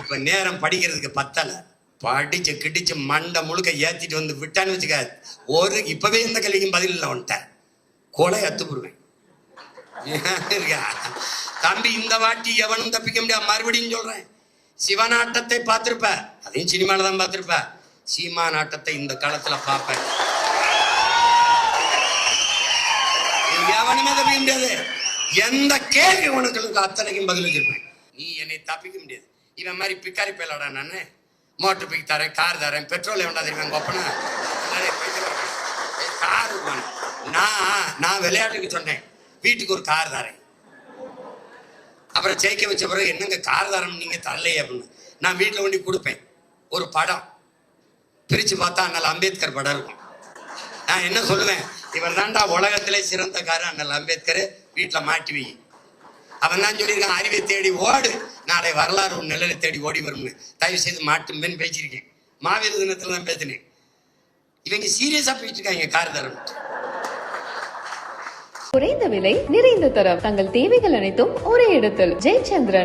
இப்ப நேரம் படிக்கிறதுக்கு பத்தல. படிச்சு கிடிச்சு மண்டை முழுக்க ஏத்திட்டு வந்து விட்டான்னு வச்சுக்க ஒரு இப்பவே இந்த கேள்விக்கும் பதில் இல்லை வந்துட்டேன் கொலை அத்துப்புருவேன் தம்பி இந்த வாட்டி எவனும் தப்பிக்க முடியாது மறுபடியும் சொல்றேன். சிவநாட்டத்தை பார்த்திருப்ப. அதையும் சினிமால தான் பார்த்திருப்ப. சீமா நாட்டத்தை இந்த காலத்துல பார்ப்பேன் எவனுமே தப்பிக்க முடியாது. எந்த கேள்வி உனக்கு அத்தனைக்கும் பதில் வச்சிருப்பேன். நீ என்னை தப்பிக்க முடியாது. இவன் மாதிரி பிக்காரி பேலடா நான். மோட்டர் பிக் தரேன் கார் தரேன் பெட்ரோல் எவன்டா தெரியுமா கொப்பனா கார் நான் நான் விளையாட்டுக்கு சொன்னேன். வீட்டுக்கு ஒரு கார் தரேன். அப்புறம் ஜெயிக்க வச்ச பிறகு என்னங்க கார் தரம் நீங்கள் தரலையே அப்படின்னு. நான் வீட்டில் கொண்டு கொடுப்பேன். ஒரு படம். பிரிச்சு பார்த்தா அண்ணல் அம்பேத்கர் படம் இருக்கும். நான் என்ன சொல்லுவேன்? இவர் தான்டா உலகத்திலே சிறந்த காரு அண்ணல் அம்பேத்கர். வீட்டில் மாட்டி வை. அவன் தான் சொல்லியிருக்கான் அறிவை தேடி ஓடு. நாளை வரலாறு ஒரு நிழலை தேடி ஓடி வரும்னு. தயவு செய்து மாட்டும்பேன்னு பேசியிருக்கேன். மாவீர தினத்தில் தான் பேசினேன். இவங்க சீரியஸாக போயிட்டு இருக்காங்க கார் தரம். குறைந்த விலை நிறைந்த தரம். தங்கள் தேவைகள் அனைத்தும் ஒரே இடத்தில். ஜெயச்சந்திரன்.